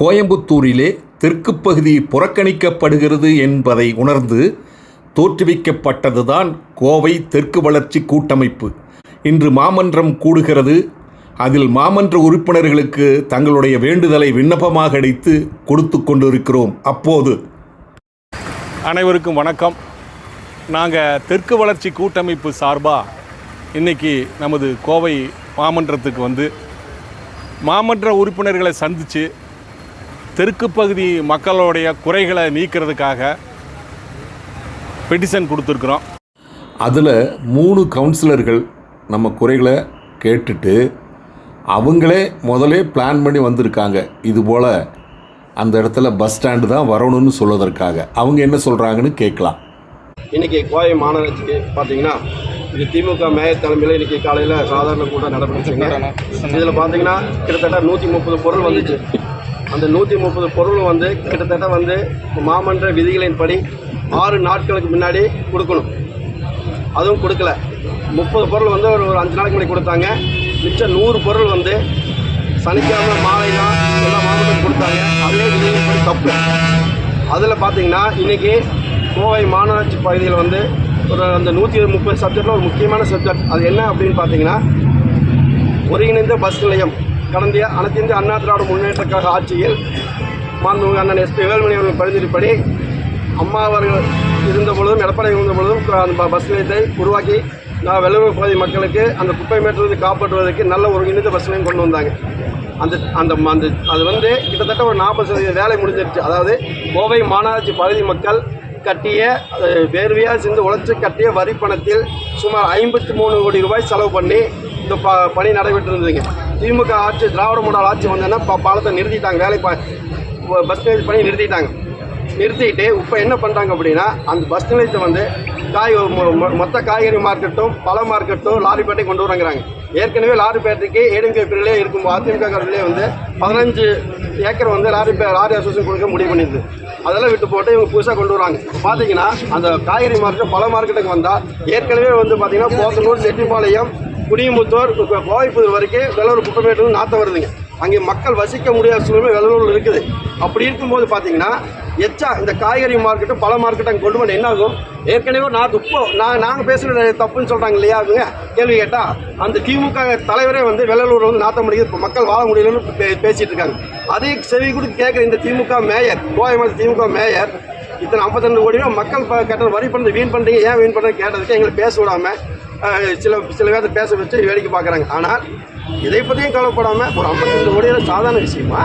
கோயம்புத்தூரிலே தெற்கு பகுதி புறக்கணிக்கப்படுகிறது என்பதை உணர்ந்து தோற்றுவிக்கப்பட்டதுதான் கோவை தெற்கு வளர்ச்சி கூட்டமைப்பு. இன்று மாமன்றம் கூடுகிறது. அதில் மாமன்ற உறுப்பினர்களுக்கு தங்களுடைய வேண்டுதலை விண்ணப்பமாக அடித்து கொடுத்து கொண்டிருக்கிறோம். அப்போது அனைவருக்கும் வணக்கம். நாங்கள் தெற்கு வளர்ச்சி கூட்டமைப்பு சார்பாக இன்னைக்கு நமது கோவை மாமன்றத்துக்கு வந்து மாமன்ற உறுப்பினர்களை சந்தித்து தெற்கு பகுதி மக்களுடைய குறைகளை நீக்கிறதுக்காக பெட்டிஷன் கொடுத்துருக்குறோம். அதில் மூணு கவுன்சிலர்கள் நம்ம குறைகளை கேட்டுட்டு அவங்களே முதலே பிளான் பண்ணி வந்திருக்காங்க. இது போல் அந்த இடத்துல பஸ் ஸ்டாண்டு தான் வரணும்னு சொல்வதற்காக. அவங்க என்ன சொல்கிறாங்கன்னு கேட்கலாம். இன்னைக்கு கோவை மாநகராட்சிக்கு பார்த்தீங்கன்னா இது திமுக மேயர் தலைமையில் இன்னைக்கு காலையில் சாதாரண கூட்டம் நடைபெற்றுச்சுங்க இதில் பார்த்தீங்கன்னா கிட்டத்தட்ட நூற்றி முப்பது பொருள் வந்துச்சு. அந்த நூற்றி முப்பது பொருள் வந்து கிட்டத்தட்ட வந்து மாமன்ற விதிகளின்படி ஆறு நாட்களுக்கு முன்னாடி கொடுக்கணும். அதுவும் கொடுக்கல. முப்பது பொருள் வந்து ஒரு ஒரு அஞ்சு நாளைக்கு முன்னாடி கொடுத்தாங்க. மிச்சம் நூறு பொருள் வந்து சனிக்கிழமை மாலை தான் எல்லா மாவட்டத்துக்கும் கொடுத்தாங்க. அதே விதிகளின்படி தப்பு. அதில் பார்த்தீங்கன்னா இன்றைக்கி கோவை மாநகராட்சி பகுதியில் வந்து ஒரு அந்த நூற்றி முப்பது சப்ஜெக்டில் ஒரு முக்கியமான சப்ஜெக்ட் அது என்ன அப்படின்னு பார்த்தீங்கன்னா ஒருங்கிணைந்த பஸ் நிலையம். கடந்த அனைத்திந்திய அண்ணா திராவிட முன்னேற்ற கழக ஆட்சியில் மாண்புமிகு அண்ணன் எஸ்பி வேல்மணி அவர்கள் பரிந்துரைப்படி அம்மா அவர்கள் இருந்த பொழுதும் எடப்பாடி இருந்த பொழுதும் அந்த பஸ் நிலையத்தை உருவாக்கி நான் வெள்ளூர் பகுதி மக்களுக்கு அந்த குப்பை மேட்டிலிருந்து காப்பாற்றுவதற்கு நல்ல ஒருங்கிணைந்த பஸ் நிலையம் கொண்டு வந்தாங்க. அந்த அந்த அந்த அது வந்து கிட்டத்தட்ட ஒரு நாற்பது சதவீத வேலை முடிஞ்சிருச்சு. அதாவது கோவை மாநகராட்சி பகுதி மக்கள் கட்டிய வேர்வையாக சேர்ந்து உழைச்சி கட்டிய வரி பணத்தில் சுமார் ஐம்பத்தி மூணு கோடி ரூபாய் செலவு பண்ணி இந்த ப பணி நடைபெற்று இருந்ததுங்க. திமுக ஆட்சி திராவிட முன்னாள் ஆட்சி வந்தோன்னா பாலத்தை நிறுத்திட்டாங்க வேலை பா பஸ் நிலையத்து பண்ணி நிறுத்திட்டாங்க. நிறுத்திட்டு இப்போ என்ன பண்ணுறாங்க அப்படின்னா அந்த பஸ் நிலையத்தை வந்து காய் மொ- மொ- மொத்த காய்கறி மார்க்கெட்டும் பழ மார்க்கெட்டும் லாரிப்பேட்டை கொண்டு வராங்கிறாங்க ஏற்கனவே லாரிப்பேட்டைக்கு ஏடிஎம்கே பிரிவிலே இருக்கும் அதிமுக காரிலே வந்து பதினஞ்சு ஏக்கர் வந்து லாரி பே- லாரி அசோசியேஷன் கொடுக்க முடிவு பண்ணிடுது அதெல்லாம் விட்டு போட்டு இவங்க புதுசாக கொண்டு வராங்க. பார்த்தீங்கன்னா அந்த காய்கறி மார்க்கெட் பழ மார்க்கெட்டுக்கு வந்தால் ஏற்கனவே வந்து பார்த்தீங்கன்னா போத்தனூர் செட்டிப்பாளையம் குடியமுத்தூர் கோவைப்புதூர் வரைக்கும் வெள்ளூர் குப்பமேட்டு நாற்றம் வருதுங்க. அங்கே மக்கள் வசிக்க முடியாத சூழ்நிலை வெள்ளூரில் இருக்குது. அப்படி இருக்கும்போது பார்த்தீங்கன்னா எச்சா இந்த காய்கறி மார்க்கெட்டும் பழ மார்க்கெட்டும் அங்கே கொண்டு வந்து என்ன ஆகும் ஏற்கனவே நான் இப்போ நான் நாங்கள் பேசுகிற தப்புன்னு சொல்கிறாங்க இல்லையா அவங்க கேள்வி கேட்டால் அந்த திமுக தலைவரே வந்து வெள்ளலூர் வந்து நாத்த முடியுது இப்போ மக்கள் வாழ முடியலன்னு பே பேசிகிட்டு இருக்காங்க. அதே செவி கொடுத்து கேட்குற இந்த திமுக மேயர் கோயம்புத்தூர் திமுக மேயர் இத்தனை 52 கோடி ரூபா மக்கள் ப- வரி பண்ணுறது வீண் பண்ணுறீங்க ஏன் வீண் பண்ணுறது கேட்டதுக்கு எங்களை பேச விடாமல் சில சில பேர்த்த பேச வச்சு வேடிக்கை பார்க்குறாங்க. ஆனால் இதை பற்றியும் கவலைப்படாமல் ஒரு 52 கோடி சாதாரண விஷயமா?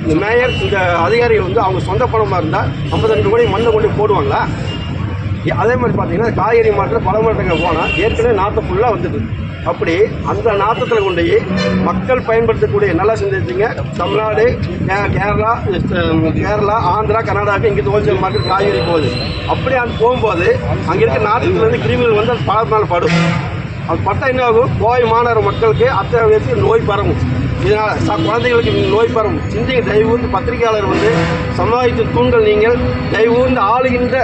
இந்த மேயர் இந்த அதிகாரிகள் வந்து அவங்க சொந்த பணமாக இருந்தால் 52 கோடி மண்ணை கொண்டு போடுவாங்களா? அதே மாதிரி பார்த்தீங்கன்னா காய்கறி மாட்டில் பல மார்க்கெட்டுக்கு போனால் ஏற்கனவே நாற்று ஃபுல்லாக வந்துடுது அப்படி அந்த நாற்றத்தில் கொண்டு போய் மக்கள் பயன்படுத்தக்கூடிய நல்லா சிந்திச்சிங்க தமிழ்நாடு கேரளா கேரளா ஆந்திரா கர்நாடகாவுக்கு இங்கே ஹோல்சேல் மார்க்கெட் காய்கறி போகுது. அப்படி அங்கே போகும்போது அங்கே இருக்க நாற்றுலேருந்து கிருமிகள் வந்து அது பல படும். அது பட்டா என்ன ஆகும் கோவை மாநகர மக்களுக்கு அத்தியாவசிய நோய் பரவும். இதனால் ச குழந்தைகளுக்கு நோய் பரவும் சிந்திங்க தயவுந்து பத்திரிகையாளர் வந்து சமுதாயத்தின் தூண்கள் நீங்கள் தயவுந்து ஆளுகின்ற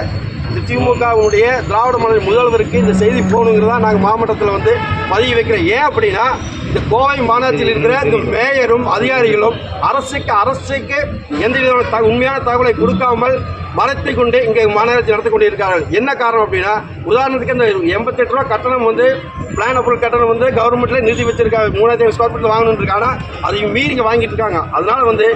இந்த திமுகவுடைய திராவிட மலை முதல்வருக்கு இந்த செய்தி போகணுங்கிறதா நாங்கள் மாவட்டத்தில் வந்து பதிவு வைக்கிறோம். ஏன் அப்படின்னா கோவை மாநகரத்தில் இருக்கிற இந்த மேயரும் அதிகாரிகளும் அரசுக்கு அரசுக்கு எந்த விதமான த உண்மையான தகவலை கொடுக்காமல் மறைத்து கொண்டு இங்கே மாநகராட்சி நடத்தி கொண்டு இருக்கிறார்கள் என்ன காரணம் அப்படின்னா உதாரணத்துக்கு இந்த எண்பத்தெட்டு ரூபா கட்டணம் வந்து பிளான் அப்ரூவல் கட்டணம் வந்து கவர்மெண்ட்ல நிதி வச்சிருக்காங்க. மூணாயிரத்தி ஸ்கொயர் ஃபீட் வாங்கணும்னு இருக்காங்க. அதையும் மீறி இங்க வாங்கிட்டு இருக்காங்க. அதனால வந்து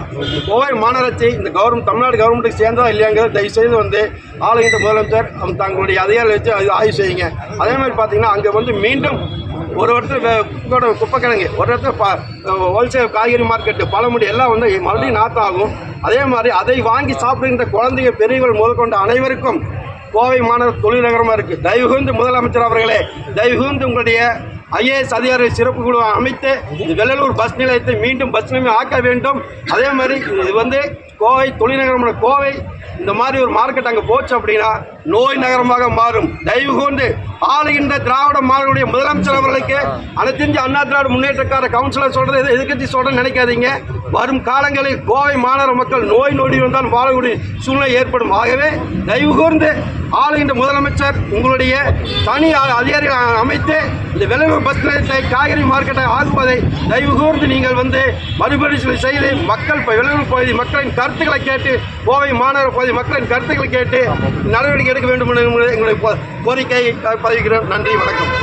கோவை மாநகராட்சி இந்த கவர்மெண்ட் தமிழ்நாடு கவர்மெண்ட்டுக்கு சேர்ந்தா இல்லையாங்கிறத தயவு செய்து வந்து ஆளுகின்ற முதலமைச்சர் தங்களுடைய அதிகாரிகளை வச்சு அது ஆய்வு செய்யுங்க. அதே மாதிரி பார்த்தீங்கன்னா அங்கே வந்து மீண்டும் ஒரு இடத்துல குப்பைக்கிழங்கு ஒரு இடத்துல ப- ஹோல்சேல் காய்கறி மார்க்கெட்டு பழமுடி எல்லாம் வந்து மறுபடியும் நாற்றம் ஆகும் அதே மாதிரி அதை வாங்கி சாப்பிடுகின்ற குழந்தைங்க பெரியவர்கள் முதற்கொண்ட அனைவருக்கும் கோவை மாநகர தொழில் நகரமாக இருக்குது தயவுகூர்ந்து முதலமைச்சர் அவர்களே தயவுகூர்ந்து உங்களுடைய ஐஏஎஸ் அதிகாரி சிறப்பு குழு அமைத்து இந்த வெள்ளலூர் பஸ் நிலையத்தை மீண்டும் பஸ் நிலையம் ஆக்க வேண்டும். அதே மாதிரி இது வந்து கோவை தொழில்நகரமான கோவை இந்த மாதிரி ஒரு மார்க்கெட் அங்கே போச்சு அப்படின்னா நோய் நகரமாக மாறும். தயவு கொண்டு ஆளுகின்ற திராவிட மாணவர்களுடைய முதலமைச்சர் அவர்களுக்கு அனைத்திந்திய அண்ணா திராவிட முன்னேற்றக்கார கவுன்சிலர் சொல்றது எது- சொல்றேன்னு நினைக்காதீங்க. வரும் காலங்களில் கோவை மாநகர மக்கள் நோய் நொடி வந்தால் வாழக்கூடிய சூழ்நிலை ஏற்படும். ஆகவே தயவு கூர்ந்து ஆளுகின்ற முதலமைச்சர் உங்களுடைய தனி அ- அதிகாரிகள் அமைத்து இந்த விளைவு பஸ் நிலையத்தை காய்கறி மார்க்கெட்டை ஆகுவதை தயவு கூர்ந்து நீங்கள் வந்து மறுபரிசீலனை செய்து மக்கள் இப்போ வெள்ளலூர் பகுதி மக்களின் கருத்துக்களை கேட்டு கோவை மாநகர பகுதி மக்களின் கருத்துக்களை கேட்டு நடவடிக்கை எடுக்க வேண்டும் என்ற எங்களுடைய கோரிக்கையை பதிவிக்கிறோம் நன்றி வணக்கம்.